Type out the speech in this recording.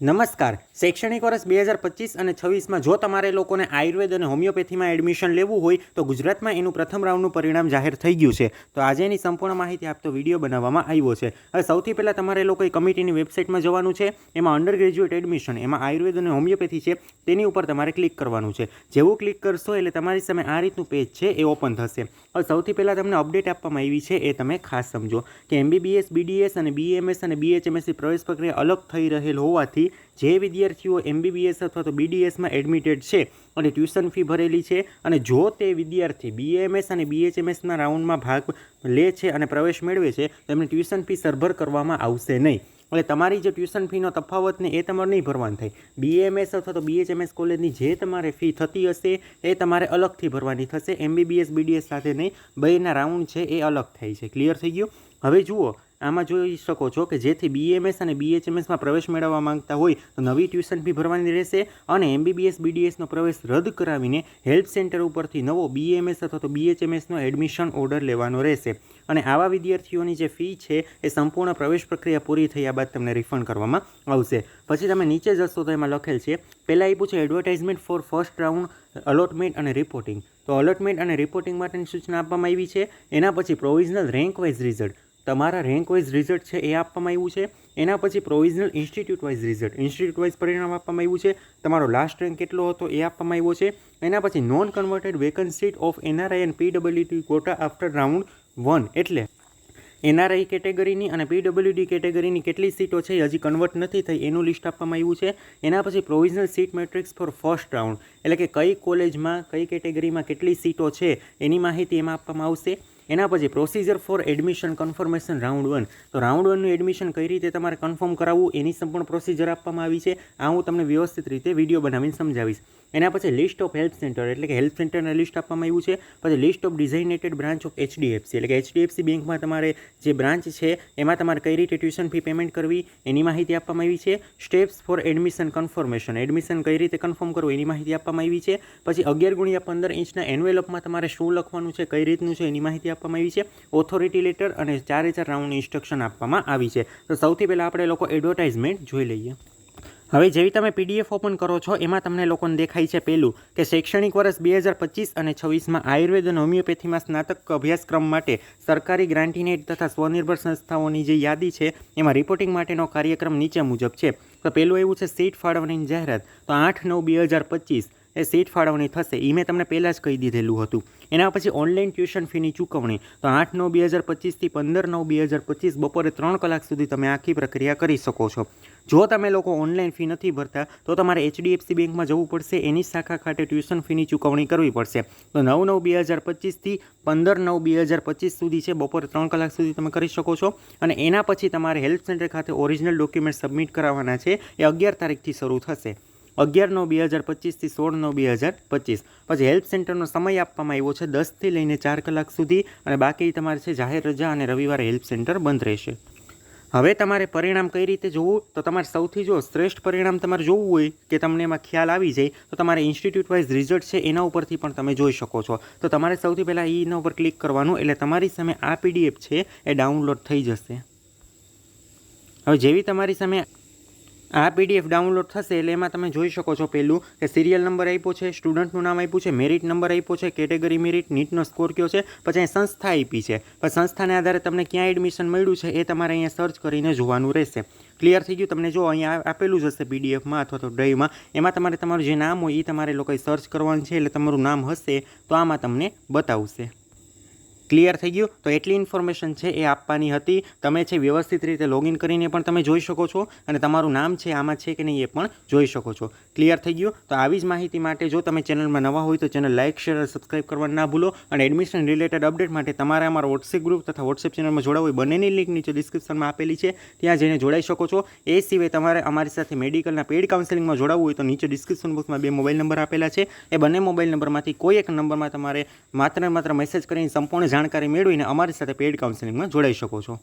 નમસ્કાર. શૈક્ષણિક વર્ષ બે હજાર પચીસ અને છવ્વીસમાં જો તમારે લોકોને આયુર્વેદ અને હોમિયોપેથીમાં એડમિશન લેવું હોય, તો ગુજરાતમાં એનું પ્રથમ રાઉન્ડનું પરિણામ જાહેર થઈ ગયું છે. તો આજે એની સંપૂર્ણ માહિતી આપતો વીડિયો બનાવવામાં આવ્યો છે. હવે સૌથી પહેલાં તમારે લોકોએ કમિટીની વેબસાઇટમાં જવાનું છે. એમાં અંડર ગ્રેજ્યુએટ એડમિશન, એમાં આયુર્વેદ અને હોમિયોપેથી છે, તેની ઉપર તમારે ક્લિક કરવાનું છે. જેવું ક્લિક કરશો એટલે તમારી સામે આ રીતનું પેજ છે, એ ઓપન થશે. હવે સૌથી પહેલાં તમને અપડેટ આપવામાં આવી છે, એ તમે ખાસ સમજો કે એમબીબીએસ, બીડીએસ અને બીએમએસ અને બીએચએમએસની પ્રવેશ પ્રક્રિયા અલગ થઈ રહેલ હોવાથી જે વિદ્યાર્થીઓ એમબીબીએસ અથવા તો બીડીએસમાં એડમિટેડ છે અને ટ્યુશન ફી ભરેલી છે અને જો તે વિદ્યાર્થી બીએમએસ અને બીએચએમએસના રાઉન્ડમાં ભાગ લે છે અને પ્રવેશ મેળવે છે, તો એમને ટ્યુશન ફી સરભર કરવામાં આવશે નહીં. એટલે તમારી જે ટ્યુશન ફીનો તફાવત ને એ તમારે નહીં ભરવાની થાય. બીએમએસ અથવા તો બીએચએમએસ કોલેજની જે તમારે ફી થતી હશે, એ તમારે અલગથી ભરવાની થશે. એમબીબીએસ બીડીએસ સાથે નહીં. બેના રાઉન્ડ છે, એ અલગ થાય છે. ક્લિયર થઈ ગયું? હવે જુઓ આમાં જોઈ શકો છો કે જેથી બીએમએસ અને બીએચએમએસમાં પ્રવેશ મેળવવા માંગતા હોય તો નવી ટ્યુશન ફી ભરવાની રહેશે અને એમબીબીએસ બીડીએસનો પ્રવેશ રદ કરાવીને હેલ્પ સેન્ટર ઉપરથી નવો બીએમએસ અથવા તો બીએચએમએસનો એડમિશન ઓર્ડર લેવાનો રહેશે. અને આવા વિદ્યાર્થીઓની જે ફી છે એ સંપૂર્ણ પ્રવેશ પ્રક્રિયા પૂરી થયા બાદ તમને રિફંડ કરવામાં આવશે. પછી તમે નીચે જશો તો એમાં લખેલ છે, પહેલાં આપ્યું છે advertisement for first round allotment અને રિપોર્ટિંગ તો અલોટમેન્ટ અને રિપોર્ટિંગ માટેની સૂચના આપવામાં આવી છે. એના પછી પ્રોવિઝનલ રેન્ક વાઇઝ રિઝલ્ટ તમારા રેન્ક વાઇઝ રિઝલ્ટ છે એ આપવામાં આવ્યું છે. એના પછી provisional institute wise result institute wise પરિણામ આપવામાં આવ્યું છે. તમારો લાસ્ટ રેન્ક કેટલો હતો એ આપવામાં આવ્યો છે. એના પછી non converted vacancies of NRI and PWD quota after round one એટલે એનઆરઆઈ કેટેગરીની અને પીડબ્લ્યુડી કેટેગરીની કેટલી સીટો છે હજી કન્વર્ટ નથી થઈ. એનું લિસ્ટ આપવામાં આવ્યું છે. એના પછી provisional seat matrix for first round એટલે કે કઈ કોલેજમાં કઈ કેટેગરીમાં કેટલી સીટો છે એની માહિતી એમાં આપવામાં આવશે. એના પછી procedure for admission confirmation round one તો રાઉન્ડ વનનું એડમિશન કઈ રીતે તમારે કન્ફર્મ કરાવવું, એની સંપૂર્ણ પ્રોસિજર આપવામાં આવી છે. આ હું તમને વ્યવસ્થિત રીતે વીડિયો બનાવીને સમજાવીશ. એના પછી લિસ્ટ ઓફ હેલ્પ સેન્ટર એટલે કે હેલ્પ સેન્ટરના લિસ્ટ આપવામાં આવ્યું છે. પછી list of designated branch of HDFC એટલે કે એચડીએફસી બેંકમાં તમારે જે બ્રાન્ચ છે, એમાં તમારે કઈ રીતે ટ્યુશન ફી પેમેન્ટ કરવી, એની માહિતી આપવામાં આવી છે. Steps for admission confirmation admission કઈ રીતે કન્ફર્મ કરવું, એની માહિતી આપવામાં આવી છે. પછી અગિયાર ગુણ્યા પંદર ઇંચના એન્વેલપમાં તમારે શું લખવાનું છે, કઈ રીતનું છે, એની માહિતી આપવામાં આવી છે. ઓથોરિટી લેટર અને ચારે ચાર રાઉન્ડની ઇન્સ્ટ્રક્શન આપવામાં આવી છે. તો સૌથી પહેલાં આપણે લોકો એડવર્ટાઇઝમેન્ટ જોઈ લઈએ. હવે જેવી તમે પીડીએફ ઓપન કરો છો, એમાં તમને લોકોને દેખાય છે પહેલું કે શૈક્ષણિક વર્ષ બે હજાર પચીસ અને છવ્વીસમાં આયુર્વેદ અને હોમિયોપેથીમાં સ્નાતક અભ્યાસક્રમ માટે સરકારી ગ્રાન્ટીનેટ તથા સ્વનિર્ભર સંસ્થાઓની જે યાદી છે, એમાં રિપોર્ટિંગ માટેનો કાર્યક્રમ નીચે મુજબ છે. તો પહેલું એવું છે સીટ ફાળવણીની જાહેરાત. તો આઠ નવ બે હજાર પચીસ એ સીટ ફાળવણી થશે. એ મેં તમને પહેલાં જ કહી દીધેલું હતું. એના પછી ઓનલાઈન ટ્યુશન ફીની ચૂકવણી. તો આઠ નવ બે હજાર પચીસથી પંદર નવ બે હજાર પચીસ બપોરે ત્રણ કલાક સુધી તમે આખી પ્રક્રિયા કરી શકો છો. જો તમે લોકો ઓનલાઈન ફી નથી ભરતા, તો તમારે એચડીએફસી બેંકમાં જવું પડશે, એની શાખા ખાતે ટ્યુશન ફીની ચૂકવણી કરવી પડશે. તો નવ નવ બે હજાર પચીસથી પંદર નવ બે હજાર પચીસ સુધી છે, બપોરે ત્રણ કલાક સુધી તમે કરી શકો છો. અને એના પછી તમારે હેલ્પ સેન્ટર ખાતે ઓરિજિનલ ડોક્યુમેન્ટ સબમિટ કરાવવાના છે, એ અગિયાર તારીખથી શરૂ થશે. અગિયાર નવ બે હજાર પચીસથી સોળ નવ બે હજાર પચીસ. પછી હેલ્પ સેન્ટરનો સમય આપવામાં આવ્યો છે દસથી લઈને ચાર કલાક સુધી અને બાકી તમારે છે જાહેર રજા અને રવિવારે હેલ્પ સેન્ટર બંધ રહેશે. હવે તમારે પરિણામ કઈ રીતે જોવું? તો તમારે સૌથી જો શ્રેષ્ઠ પરિણામ તમારે જોવું હોય કે તમને એમાં ખ્યાલ આવી જાય, તો તમારે ઇન્સ્ટિટ્યૂટ વાઇઝ રિઝલ્ટ છે એના ઉપરથી પણ તમે જોઈ શકો છો. તો તમારે સૌથી પહેલાં એના ઉપર ક્લિક કરવાનું, એટલે તમારી સામે આ પીડીએફ છે એ ડાઉનલોડ થઈ જશે. હવે જેવી તમારી સામે આ પીડીએફ ડાઉનલોડ થશે એટલે એમાં તમે જોઈ શકો છો પહેલું કે સિરિયલ નંબર આપ્યો છે સ્ટુડન્ટનું નામ આપ્યું છે મેરિટ નંબર આપ્યો છે કેટેગરી મેરિટ નીટનો સ્કોર કયો છે, પછી અહીં સંસ્થા આપી છે. પછી સંસ્થાને આધારે તમને ક્યાં એડમિશન મળ્યું છે એ તમારે અહીંયા સર્ચ કરીને જોવાનું રહેશે. ક્લિયર થઈ ગયું? તમને જો અહીંયા આપેલું જ હશે પીડીએફમાં અથવા તો ડ્રાઈવમાં. એમાં તમારે તમારું જે નામ હોય એ તમારે લોકોએ સર્ચ કરવાનું છે એટલે તમારું નામ હશે તો આમાં તમને બતાવશે. ક્લિયર થઈ ગયું. તો એટલી ઇન્ફોર્મેશન છે એ આપવાની હતી. તમે છે વ્યવસ્થિત રીતે લોગિન કરીને પણ તમે જોઈ શકો છો અને તમારું નામ છે, આમાં છે કે નહીં એ પણ જોઈ શકો છો. ક્લિયર થઈ ગયું? તો આવી જ માહિતી માટે જો તમે ચેનલમાં નવા હોય તો ચેનલ લાઇક શેર અને સબસ્ક્રાઇબ કરવાનું ના ભૂલો. અને એડમિશન રિલેટેડ અપડેટ માટે તમારે અમારા વોટ્સએપ ગ્રુપ તથા વોટ્સએપ ચેનલમાં જોડાવું હોય બંનેની લિંક નીચે ડિસ્ક્રિપ્શનમાં આપેલી છે. ત્યાં જઈને જોડાઈ શકો છો. એ સિવાય તમારે અમારી સાથે મેડિકલના પેડ કાઉન્સેલિંગમાં જોડાવવું હોય તો નીચે ડિસ્ક્રિપ્શન બોક્સમાં બે મોબાઈલ નંબર આપેલા છે. એ બંને મોબાઈલ નંબરમાંથી કોઈ એક નંબરમાં તમારે માત્ર માત્ર મેસેજ કરીને સંપૂર્ણ જાણકારી મેળવીને અમારી સાથે પેડ કાઉન્સેલિંગમાં જોડાઈ શકો છો.